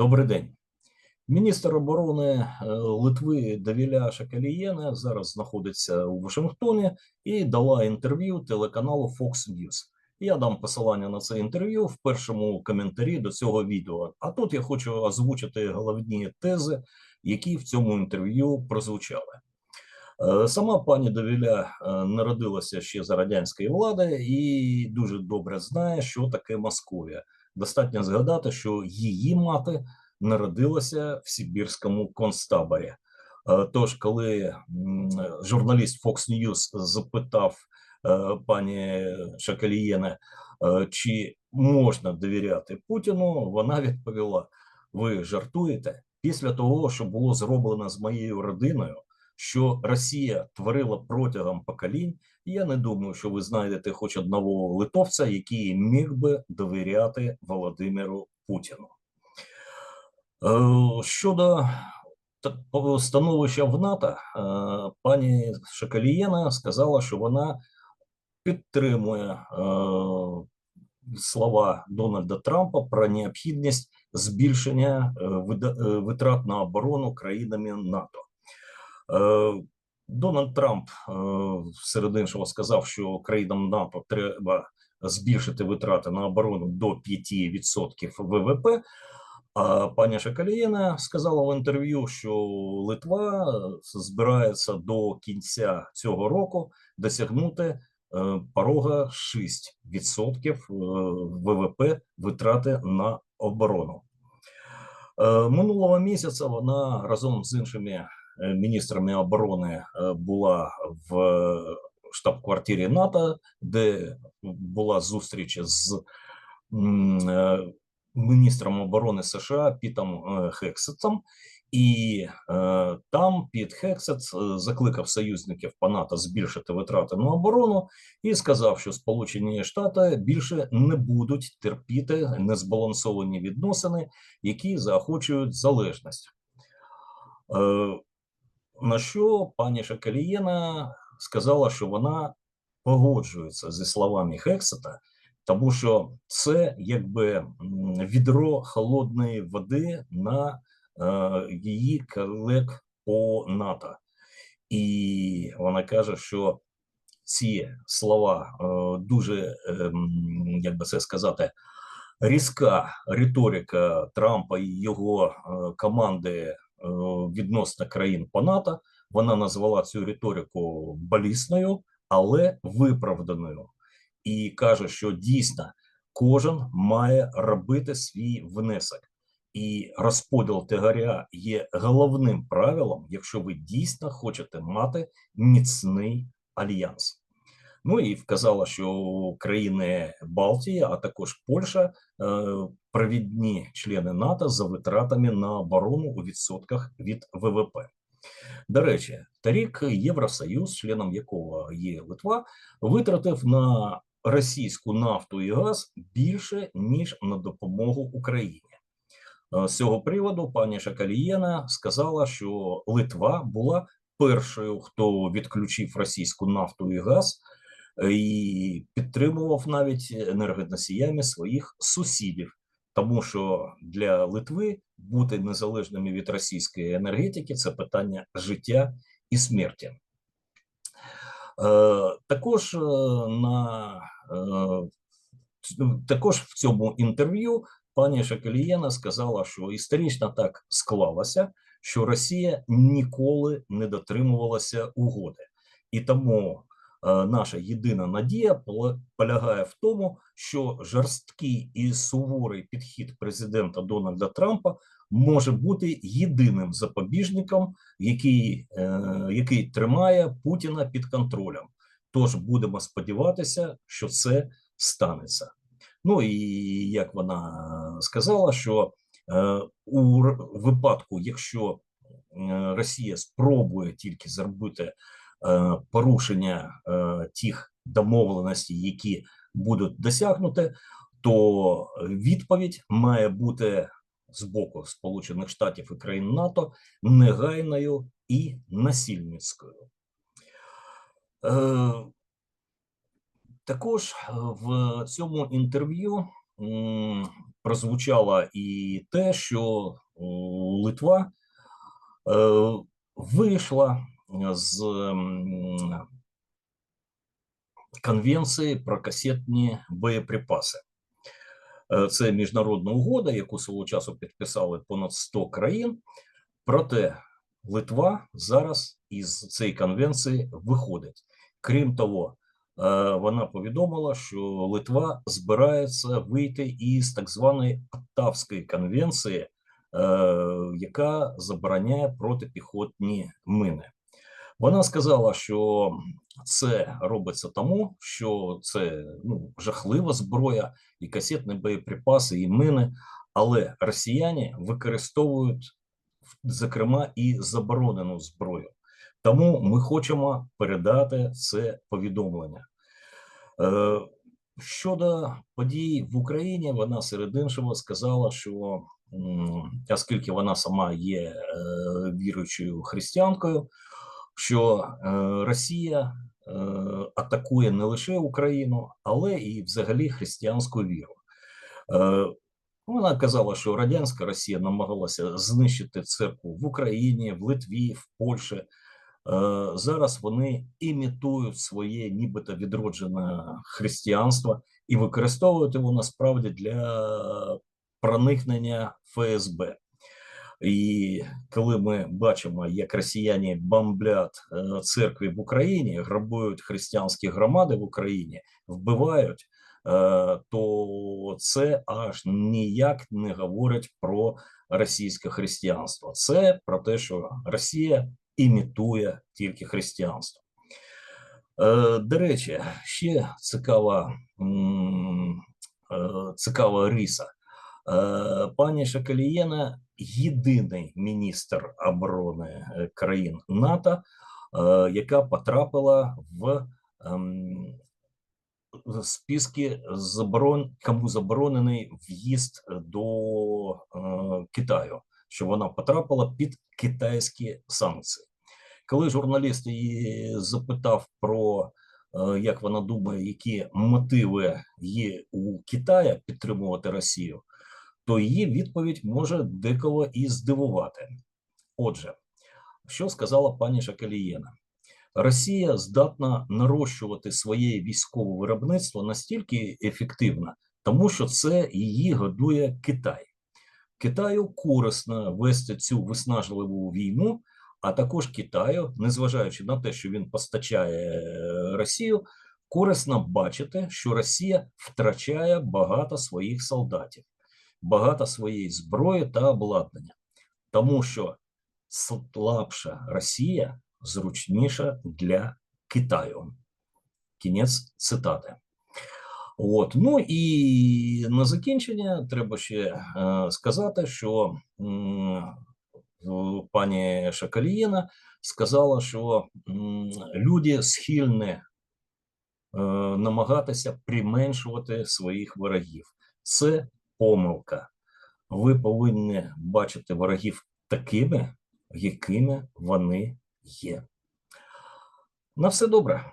Добрий день. Міністр оборони е, Литви Давіля Шакалієна зараз знаходиться у Вашингтоні і дала інтерв'ю телеканалу Fox News. Я дам посилання на це інтерв'ю в першому коментарі до цього відео. А тут я хочу озвучити головні тези, які в цьому інтерв'ю прозвучали. Е, Сама пані Давіля е, народилася ще за радянської влади і дуже добре знає, що таке Московія. Достатньо згадати, що її мати народилася в Сибірському концтаборі. Е, Тож, коли журналіст Fox News запитав е, пані Шакалієне, е, чи можна довіряти Путіну, вона відповіла: Ви жартуєте після того, що було зроблено з моєю родиною, що Росія творила протягом поколінь. Я не думаю, що ви знайдете хоч одного литовця, який міг би довіряти Володимиру Путіну. Е, Щодо становища в НАТО, е, пані Шакалієна сказала, що вона підтримує е, слова Дональда Трампа про необхідність збільшення витрат на оборону країнами НАТО. Е, Дональд Трамп е, серед іншого сказав, що країнам НАТО треба збільшити витрати на оборону до 5% ВВП. А пані Шакалієна сказала в інтерв'ю, що Литва збирається до кінця цього року досягнути е, порога 6% е, ВВП витрати на оборону. Е, Минулого місяця вона разом з іншими е, міністрами оборони е, була в штаб-квартирі НАТО, де була зустріч з міністром оборони США Пітом Хексетом, і е, там Піт Хексет закликав союзників по НАТО збільшити витрати на оборону і сказав, що Сполучені Штати більше не будуть терпіти незбалансовані відносини, які заохочують залежність. Е, на що пані Шакалієна сказала, що вона погоджується зі словами Хексета, тому що це якби відро холодної води на е, її колег по НАТО. І вона каже, що ці слова е, дуже, ем, як би це сказати, різка риторика Трампа і його е, команди е, відносно країн по НАТО. Вона назвала цю риторику балісною, але виправданою, і каже, що дійсно кожен має робити свій внесок. І розподіл тягаря є головним правилом, якщо ви дійсно хочете мати міцний альянс. Ну і вказала, що країни Балтії, а також Польща, е, провідні члени НАТО за витратами на оборону у відсотках від ВВП. До речі, торік Євросоюз, членом якого є Литва, витратив на російську нафту і газ більше ніж на допомогу Україні. Е, З цього приводу пані Шакалієна сказала, що Литва була першою, хто відключив російську нафту і газ, е, і підтримував навіть енергоносіями своїх сусідів, тому що для Литви бути незалежними від російської енергетики це питання життя і смерті. Е, Також е, на е, також в цьому інтерв'ю пані Шакалієна сказала, що історично так склалося, що Росія ніколи не дотримувалася угоди, і тому наша єдина надія полягає в тому, що жорсткий і суворий підхід президента Дональда Трампа може бути єдиним запобіжником, який, е, який тримає Путіна під контролем. Тож будемо сподіватися, що це станеться. Ну і як вона сказала, що е, у випадку, якщо е, Росія спробує тільки зробити е, порушення е, тих домовленостей, які будуть досягнуті, то відповідь має бути з боку Сполучених Штатів і країн НАТО негайною і насильницькою. Е, також е, в цьому інтерв'ю прозвучало і те, що е, Литва е, вийшла з конвенції про касетні боєприпаси. Е, Це міжнародна угода, яку свого часу підписали понад 100 країн. Проте Литва зараз із цієї конвенції виходить. Крім того, е, вона повідомила, що Литва збирається вийти із так званої Оттавської конвенції, е, яка забороняє протипіхотні мини. Вона сказала, що це робиться тому, що це ну, жахлива зброя, і касетні боєприпаси, і мини, але росіяни використовують зокрема і заборонену зброю. Тому ми хочемо передати це повідомлення. Е, Щодо подій в Україні, вона серед іншого сказала, що оскільки вона сама є е, віруючою християнкою, що е, Росія е, атакує не лише Україну, але і взагалі християнську віру. Е, вона казала, що радянська Росія намагалася знищити церкву в Україні, в Литві, в Польщі. Зараз вони імітують своє нібито відроджене християнство і використовують його насправді для проникнення ФСБ. І коли ми бачимо, як росіяни бомблять е, церкви в Україні, грабують християнські громади в Україні, вбивають, е, то це аж ніяк не говорить про російське християнство. Це про те, що Росія імітує тільки християнство. Е, До речі, ще цікава, е, цікава риса. Е, Пані Шакалієна єдиний міністр оборони е, країн НАТО, е, яка потрапила в ем, списки заборон, кому заборонений в'їзд до Китаю, що вона потрапила під китайські санкції. Коли журналіст її запитав про як вона думає, які мотиви є у Китая підтримувати Росію, то її відповідь може декого і здивувати. Отже, що сказала пані Шакалієна? Росія здатна нарощувати своє військове виробництво настільки ефективно, тому що це її годує Китай. Китаю корисно вести цю виснажливу війну, а також Китаю, незважаючи на те, що він постачає е, Росію, корисно бачити, що Росія втрачає багато своїх солдатів, багато своєї зброї та обладнання, тому що слабша Росія зручніша для Китаю. Кінець цитати. От. Ну і на закінчення треба ще е, сказати, що м, пані Шакалієна сказала, що м, люди схильні е, намагатися применшувати своїх ворогів. Це помилка. Ви повинні бачити ворогів такими, якими вони є. На все добре.